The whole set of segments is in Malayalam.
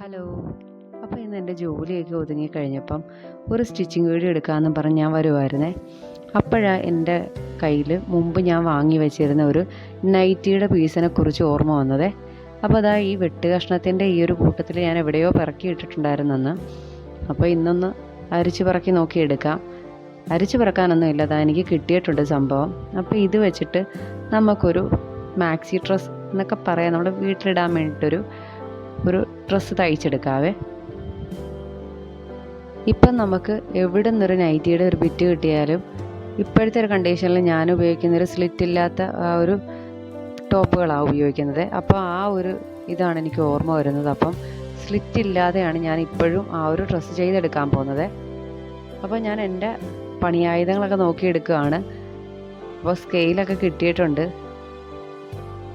ഹലോ. അപ്പോൾ ഇന്ന് എന്റെ ജോലിയൊക്കെ ഒതുങ്ങി കഴിഞ്ഞപ്പം ഒരു സ്റ്റിച്ചിങ് വീഡിയോ എടുക്കാമെന്ന് പറഞ്ഞ് ഞാൻ വരുമായിരുന്നേ അപ്പോഴാണ് എന്റെ കയ്യിൽ മുമ്പ് ഞാൻ വാങ്ങി വെച്ചിരുന്ന ഒരു നൈറ്റിയുടെ പീസിനെ കുറിച്ച് ഓർമ്മ വന്നതേ. അപ്പോൾ അതാ ഈ വെട്ട് കഷ്ണത്തിന്റെ ഈ ഒരു കൂട്ടത്തിൽ ഞാൻ എവിടെയോ പിറക്കി ഇട്ടിട്ടുണ്ടായിരുന്നെന്ന്. അപ്പോൾ ഇന്നൊന്ന് അരിച്ച് പറക്കി നോക്കി എടുക്കാം. അരിച്ച് പറക്കാനൊന്നും ഇല്ല അതാ എനിക്ക് കിട്ടിയിട്ടുണ്ട് സംഭവം. അപ്പോൾ ഇത് വെച്ചിട്ട് നമുക്കൊരു മാക്സി ഡ്രസ് എന്നൊക്കെ പറയാം. നമ്മുടെ വീട്ടിലിടാൻ വേണ്ടിയിട്ടൊരു ഒരു ഡ്രസ്സ് തയ്ച്ചെടുക്കാവേ ഇപ്പം നമുക്ക് എവിടെ നിന്നൊരു നൈറ്റിയുടെ ഒരു ബിറ്റ് കിട്ടിയാലും ഇപ്പോഴത്തെ ഒരു കണ്ടീഷനിൽ ഞാൻ ഉപയോഗിക്കുന്ന ഒരു സ്ലിറ്റ് ഇല്ലാത്ത ആ ഒരു ടോപ്പുകളാണ് ഉപയോഗിക്കുന്നത്. അപ്പോൾ ആ ഒരു ഇതാണ് എനിക്ക് ഓർമ്മ വരുന്നത്. അപ്പം സ്ലിറ്റ് ഇല്ലാതെയാണ് ഞാൻ ഇപ്പോഴും ആ ഒരു ഡ്രസ്സ് ചെയ്തെടുക്കാൻ പോകുന്നത്. അപ്പോൾ ഞാൻ എന്റെ പണിയായുധങ്ങളൊക്കെ നോക്കിയെടുക്കുകയാണ്. അപ്പോൾ സ്കെയിലൊക്കെ കിട്ടിയിട്ടുണ്ട്.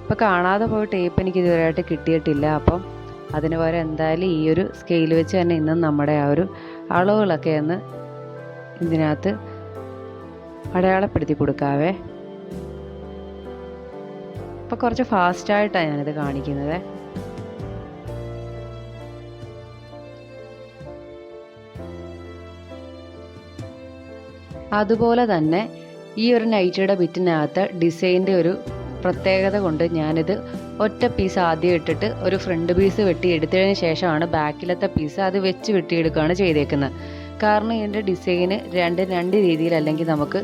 ഇപ്പോൾ കാണാതെ പോയ ടേപ്പ് എനിക്ക് ഇതുവരെയായിട്ട് കിട്ടിയിട്ടില്ല. അപ്പം അതിന് പകരം എന്തായാലും ഈ ഒരു സ്കെയിൽ വെച്ച് തന്നെ ഇന്നും നമ്മുടെ ആ ഒരു അളവുകളൊക്കെ ഒന്ന് ഇതിനകത്ത് അടയാളപ്പെടുത്തി കൊടുക്കാവേ. അപ്പോൾ കുറച്ച് ഫാസ്റ്റായിട്ടാണ് ഞാനിത് കാണിക്കുന്നത്. അതുപോലെ തന്നെ ഈ ഒരു നൈറ്റിയുടെ ബിറ്റിനകത്ത് ഡിസൈന്റെ ഒരു പ്രത്യേകത കൊണ്ട് ഞാനിത് ഒറ്റ പീസ് ആദ്യം ഇട്ടിട്ട് ഒരു ഫ്രണ്ട് പീസ് വെട്ടി എടുത്തതിന് ശേഷമാണ് ബാക്കിലത്തെ പീസ് അത് വെച്ച് വെട്ടിയെടുക്കുകയാണ് ചെയ്തേക്കുന്നത്. കാരണം ഇതിന്റെ ഡിസൈന് രണ്ട് രണ്ട് രീതിയിൽ അല്ലെങ്കിൽ നമുക്ക്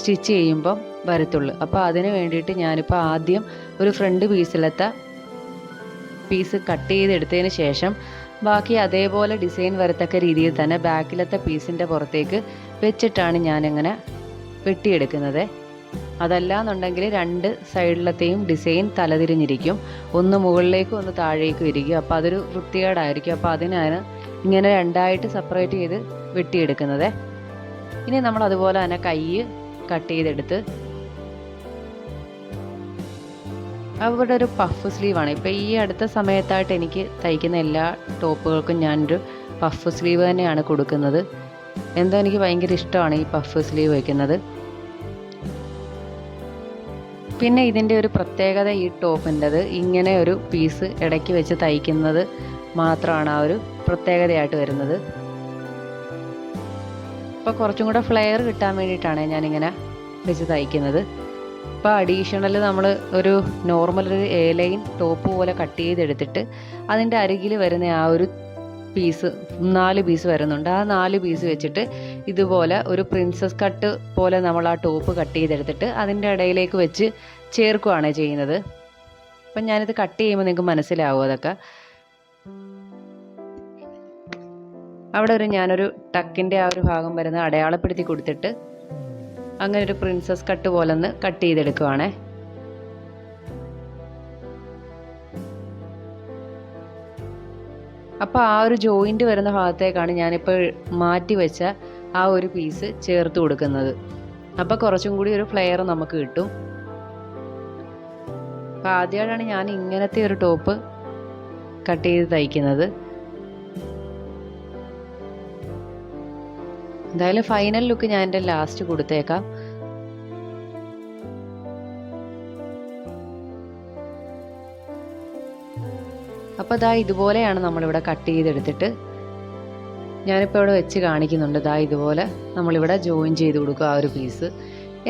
സ്റ്റിച്ച് ചെയ്യുമ്പം വരത്തുള്ളൂ. അപ്പോൾ അതിന് വേണ്ടിയിട്ട് ഞാനിപ്പോൾ ആദ്യം ഒരു ഫ്രണ്ട് പീസിലത്തെ പീസ് കട്ട് ചെയ്തെടുത്തതിന് ശേഷം ബാക്കി അതേപോലെ ഡിസൈൻ വരത്തക്ക രീതിയിൽ തന്നെ ബാക്കിലത്തെ പീസിന്റെ പുറത്തേക്ക് വെച്ചിട്ടാണ് ഞാനിങ്ങനെ വെട്ടിയെടുക്കുന്നത്. അതല്ലാന്നുണ്ടെങ്കിൽ രണ്ട് സൈഡിലത്തെയും ഡിസൈൻ തലതിരിഞ്ഞിരിക്കും. ഒന്ന് മുകളിലേക്കും ഒന്ന് താഴേക്കും ഇരിക്കും. അപ്പോൾ അതൊരു വൃത്തികേടായിരിക്കും. അപ്പോൾ അതിനാണ് ഇങ്ങനെ രണ്ടായിട്ട് സെപ്പറേറ്റ് ചെയ്ത് വെട്ടിയെടുക്കുന്നത്. ഇനി നമ്മൾ അതുപോലെ തന്നെ കൈ കട്ട് ചെയ്തെടുത്ത് അവിടെ ഒരു പഫ് സ്ലീവാണ് ഇപ്പോൾ ഈ അടുത്ത സമയത്തായിട്ട് എനിക്ക് തയ്ക്കുന്ന എല്ലാ ടോപ്പുകൾക്കും ഞാനൊരു പഫ് സ്ലീവ് തന്നെയാണ് കൊടുക്കുന്നത്. എന്തോ എനിക്ക് ഭയങ്കര ഇഷ്ടമാണ് ഈ പഫ് സ്ലീവ് വയ്ക്കുന്നത് പിന്നെ ഇതിന്റെ ഒരു പ്രത്യേകത ഈ ടോപ്പിന്റെത്. ഇങ്ങനെ ഒരു പീസ് ഇടയ്ക്ക് വെച്ച് തയ്ക്കുന്നത് മാത്രമാണ് ആ ഒരു പ്രത്യേകതയായിട്ട് വരുന്നത്. ഇപ്പോൾ കുറച്ചും കൂടെ ഫ്ലെയർ കിട്ടാൻ വേണ്ടിയിട്ടാണ് ഞാനിങ്ങനെ വെച്ച് തയ്ക്കുന്നത്. ഇപ്പോൾ അഡീഷണൽ നമ്മൾ ഒരു നോർമൽ ഒരു എ ലൈൻ ടോപ്പ് പോലെ കട്ട് ചെയ്തെടുത്തിട്ട് അതിന്റെ അരികിൽ വരുന്ന ആ ഒരു പീസ് നാല് പീസ് വരുന്നുണ്ട്. ആ നാല് പീസ് വെച്ചിട്ട് ഇതുപോലെ ഒരു പ്രിൻസസ് കട്ട് പോലെ നമ്മൾ ആ ടോപ്പ് കട്ട് ചെയ്തെടുത്തിട്ട് അതിന്റെ ഇടയിലേക്ക് വെച്ച് ചേർക്കുകയാണ് ചെയ്യുന്നത്. അപ്പം ഞാനിത് കട്ട് ചെയ്യുമ്പോൾ നിങ്ങൾക്ക് മനസ്സിലാവും അതൊക്കെ. അവിടെ ഒരു ഞാനൊരു ടക്കിന്റെ ആ ഒരു ഭാഗം വരുന്ന അടയാളപ്പെടുത്തി കൊടുത്തിട്ട് അങ്ങനെ ഒരു പ്രിൻസസ് കട്ട് പോലെ ഒന്ന് കട്ട് ചെയ്തെടുക്കുവാണേ. അപ്പോൾ ആ ഒരു ജോയിന്റ് വരുന്ന ഭാഗത്തേക്കാണ് ഞാനിപ്പോൾ മാറ്റി വെച്ച ആ ഒരു പീസ് ചേർത്ത് കൊടുക്കുന്നത്. അപ്പോൾ കുറച്ചും കൂടി ഒരു ഫ്ലെയർ നമുക്ക് കിട്ടും. അപ്പോൾ ആദ്യമായിട്ടാണ് ഞാൻ ഇങ്ങനത്തെ ഒരു ടോപ്പ് കട്ട് ചെയ്ത് തയ്ക്കുന്നത്. എന്തായാലും ഫൈനൽ ലുക്ക് ഞാൻ എന്റെ ലാസ്റ്റ് കൊടുത്തേക്കാം. അപ്പോൾ ദാ ഇതുപോലെയാണ് നമ്മളിവിടെ കട്ട് ചെയ്തെടുത്തിട്ട്. ഞാനിപ്പോൾ ഇവിടെ വെച്ച് കാണിക്കുന്നുണ്ട്. ഇതാ ഇതുപോലെ നമ്മളിവിടെ ജോയിൻ ചെയ്ത് കൊടുക്കും ആ ഒരു പീസ്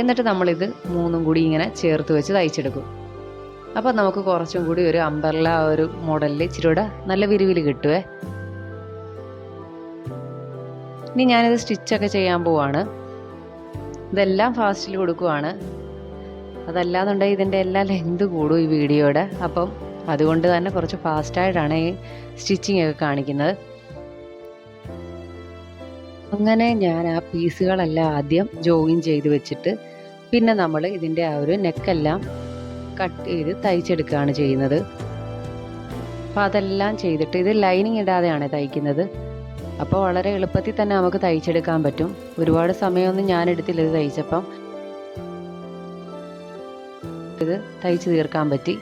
എന്നിട്ട് നമ്മളിത് മൂന്നും കൂടി ഇങ്ങനെ ചേർത്ത് വെച്ച് തയ്ച്ചെടുക്കും. അപ്പോൾ നമുക്ക് കുറച്ചും കൂടി ഒരു അമ്പർല ഒരു മോഡലിൽ ഇച്ചിരി കൂടെ നല്ല വിരിവിൽ കിട്ടുവേ. ഇനി ഞാനിത് സ്റ്റിച്ചൊക്കെ ചെയ്യാൻ പോവാണ്. ഇതെല്ലാം ഫാസ്റ്റിൽ കൊടുക്കുവാണ്. അതല്ലാന്നുണ്ടെങ്കിൽ ഇതിന്റെ എല്ലാ ലെങ്ത് കൂടും ഈ വീഡിയോയുടെ അപ്പം അതുകൊണ്ട് തന്നെ കുറച്ച് ഫാസ്റ്റായിട്ടാണ് ഈ സ്റ്റിച്ചിങ് ഒക്കെ കാണിക്കുന്നത്. അങ്ങനെ ഞാൻ ആ പീസുകളെല്ലാം ആദ്യം ജോയിൻ ചെയ്ത് വെച്ചിട്ട് പിന്നെ നമ്മൾ ഇതിന്റെ ആ ഒരു നെക്കെല്ലാം കട്ട് ചെയ്ത് തയ്ച്ചെടുക്കുകയാണ് ചെയ്യുന്നത്. അപ്പം അതെല്ലാം ചെയ്തിട്ട് ഇത് ലൈനിങ് ഇടാതെയാണ് തയ്ക്കുന്നത്. അപ്പോൾ വളരെ എളുപ്പത്തിൽ തന്നെ നമുക്ക് തയ്ച്ചെടുക്കാൻ പറ്റും. ഒരുപാട് സമയമൊന്നും ഞാൻ എടുത്തില്ല ഇത് തയ്ച്ചപ്പം. ഇത് തയ്ച്ച് തീർക്കാൻ പറ്റി.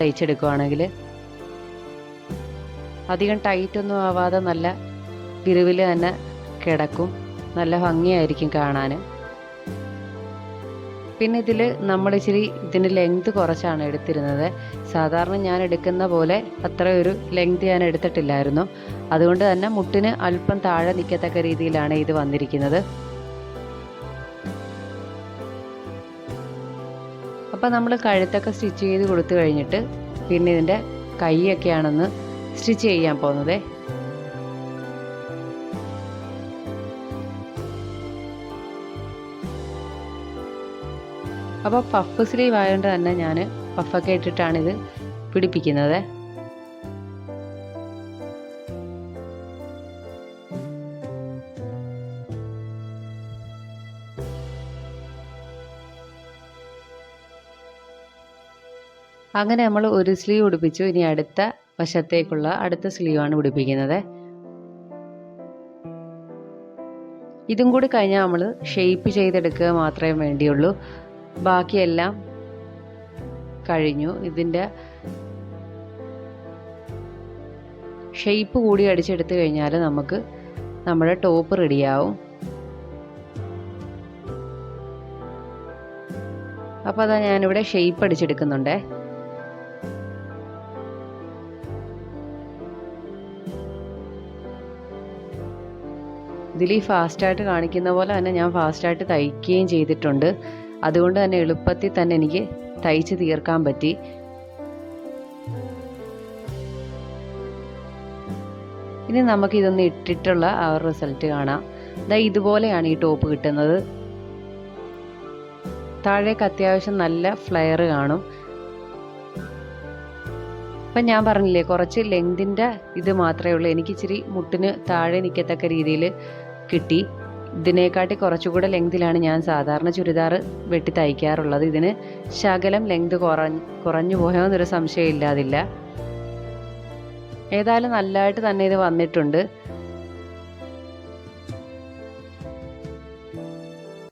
തയ്ച്ചെടുക്കുവാണെങ്കിൽ അധികം ടൈറ്റൊന്നും ആവാതെ നല്ല പിരിവിൽ തന്നെ കിടക്കും. നല്ല ഭംഗിയായിരിക്കും കാണാൻ പിന്നെ ഇതിൽ നമ്മൾ ഇച്ചിരി ഇതിന് ലെങ്ത് കുറച്ചാണ് എടുത്തിരുന്നത്. സാധാരണ ഞാൻ എടുക്കുന്ന പോലെ അത്ര ഒരു ലെങ്ത് ഞാൻ എടുത്തിട്ടില്ലായിരുന്നു. അതുകൊണ്ട് തന്നെ മുട്ടിന് അല്പം താഴെ നിൽക്കത്തക്ക രീതിയിലാണ് ഇത് വന്നിരിക്കുന്നത്. അപ്പോൾ നമ്മൾ കഴുത്തൊക്കെ സ്റ്റിച്ച് ചെയ്ത് കൊടുത്തു കഴിഞ്ഞിട്ട് പിന്നെ ഇതിന്റെ കൈയൊക്കെയാണെന്ന് സ്റ്റിച്ച് ചെയ്യാൻ പോകുന്നത്. അപ്പോൾ പഫ് സ്ലീവ് ആയതുകൊണ്ട് തന്നെ ഞാൻ പഫൊക്കെ ഇട്ടിട്ടാണിത് പിടിപ്പിക്കുന്നത്. അങ്ങനെ നമ്മൾ ഒരു സ്ലീവ് ഉടുപ്പിച്ചു. ഇനി അടുത്ത വശത്തേക്കുള്ള അടുത്ത സ്ലീവാണ് ഉടുപ്പിക്കുന്നത്. ഇതും കൂടി കഴിഞ്ഞാൽ നമ്മൾ ഷെയ്പ്പ് ചെയ്തെടുക്കുക മാത്രമേ വേണ്ടിയുള്ളൂ. ബാക്കിയെല്ലാം കഴിഞ്ഞു. ഇതിന്റെ ഷെയ്പ്പ് കൂടി അടിച്ചെടുത്തു കഴിഞ്ഞാൽ നമുക്ക് നമ്മുടെ ടോപ്പ് റെഡിയാവും. അപ്പോൾ അതാ ഞാനിവിടെ ഷെയ്പ്പ് അടിച്ചെടുക്കുന്നുണ്ടേ. ഇതിൽ ഈ ഫാസ്റ്റായിട്ട് കാണിക്കുന്ന പോലെ തന്നെ ഞാൻ ഫാസ്റ്റായിട്ട് തയ്ക്കുകയും ചെയ്തിട്ടുണ്ട്. അതുകൊണ്ട് തന്നെ എളുപ്പത്തിൽ തന്നെ എനിക്ക് തയ്ച്ച് തീർക്കാൻ പറ്റി. ഇനി നമുക്ക് ഇതൊന്ന് ഇട്ടിട്ടുള്ള ആ റിസൾട്ട് കാണാം. ഇതാ ഇതുപോലെയാണ് ഈ ടോപ്പ് കിട്ടുന്നത്. താഴേക്ക് അത്യാവശ്യം നല്ല ഫ്ലെയർ കാണും. അപ്പം ഞാൻ പറഞ്ഞില്ലേ കുറച്ച് ലെങ്തിന്റെ ഇത് മാത്രമേ ഉള്ളൂ. എനിക്ക് ഇച്ചിരി മുട്ടിന് താഴെ നിൽക്കത്തക്ക രീതിയിൽ കിട്ടി. ഇതിനേക്കാട്ടി കുറച്ചുകൂടെ ലെങ്തിലാണ് ഞാൻ സാധാരണ ചുരിദാർ വെട്ടി തയ്ക്കാറുള്ളത്. ഇതിന് ശകലം ലെങ്ത് കുറഞ്ഞ് കുറഞ്ഞു പോയോ എന്നൊരു സംശയം ഇല്ലാതില്ല ഏതായാലും നല്ലതായിട്ട് തന്നെ ഇത് വന്നിട്ടുണ്ട്.